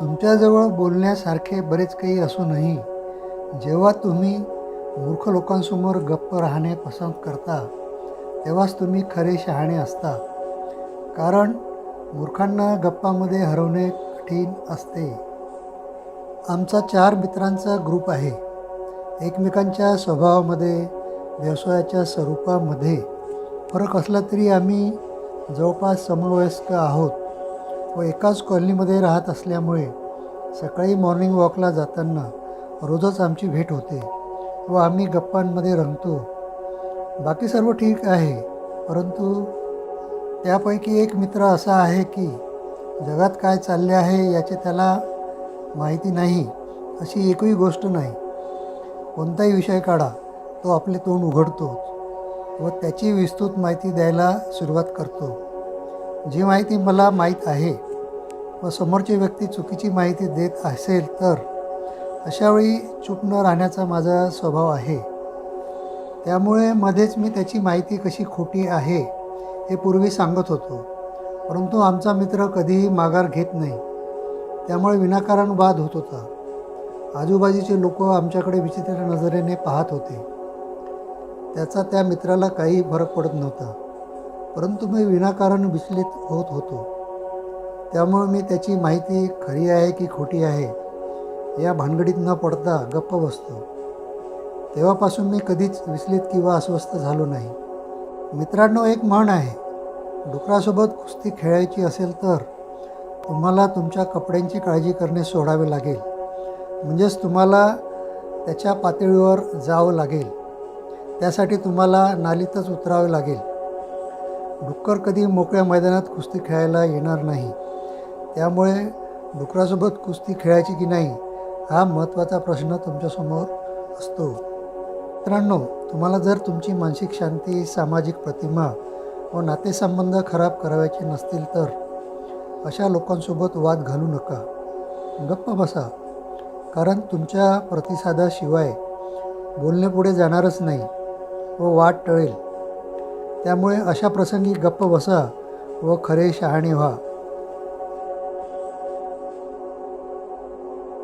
तुमच्याजवळ बोलण्यासारखे बरेच काही असूनही जेव्हा तुम्ही मूर्ख लोकांसमोर गप्प राहणे पसंत करता तेव्हाच तुम्ही खरे शहाणे असता. कारण मूर्खांना गप्पामध्ये हरवणे कठीण असते. आमचा चार मित्रांचा ग्रुप आहे. एकमेकांच्या स्वभावामध्ये व्यवसायाच्या स्वरूपामध्ये फरक असला तरी आम्ही जवळपास समवयस्क आहोत. व एकाच कॉलनीमध्ये राहत असल्यामुळे सकाळी मॉर्निंग वॉकला जाताना रोजच आमची भेट होते व आम्ही गप्पांमध्ये रंगतो. बाकी सर्व ठीक आहे परंतु त्यापैकी एक मित्र असा आहे की जगात काय चालले आहे याचे त्याला माहिती नाही अशी एकही गोष्ट नाही. कोणताही विषय काढा तो आपले तोंड उघडतोच व त्याची विस्तृत माहिती द्यायला सुरुवात करतो. जी माहिती मला माहीत आहे व समोरची व्यक्ती चुकीची माहिती देत असेल तर अशावेळी चूप न राहण्याचा माझा स्वभाव आहे. त्यामुळे मध्येच मी त्याची माहिती कशी खोटी आहे हे पूर्वी सांगत होतो. परंतु आमचा मित्र कधीही माघार घेत नाही. त्यामुळे विनाकारण वाद होत होता. आजूबाजूचे लोक आमच्याकडे विचित्र नजरेने पाहत होते. त्याचा त्या मित्राला काही फरक पडत नव्हता. परंतु मी विनाकारण विचलित होत होतो. त्यामुळे मी त्याची माहिती खरी आहे की खोटी आहे या भानगडीत न पडता गप्प बसतो. तेव्हापासून मी कधीच विचलित किंवा अस्वस्थ झालो नाही. मित्रांनो एक म्हण आहे डुकरासोबत कुस्ती खेळायची असेल तर तुम्हाला तुमच्या कपड्यांची काळजी करणे सोडावे लागेल. म्हणजेच तुम्हाला त्याच्या पातळीवर जावं लागेल. त्यासाठी तुम्हाला नालीतच उतरावे लागेल. डुक्कर कधी मोकळ्या मैदानात कुस्ती खेळायला येणार नाही. त्यामुळे डुकरासोबत कुस्ती खेळायची की नाही हा महत्त्वाचा प्रश्न तुमच्यासमोर असतो. मित्रांनो तुम्हाला जर तुमची मानसिक शांती सामाजिक प्रतिमा व नातेसंबंध खराब करावायचे नसतील तर अशा लोकांसोबत वाद घालू नका. गप्प बसा. कारण तुमच्या प्रतिसादाशिवाय बोलणे पुढे जाणारच नाही व वाद टळेल. त्यामुळे अशा प्रसंगी गप्प बसा व खरे शहाणी व्हा.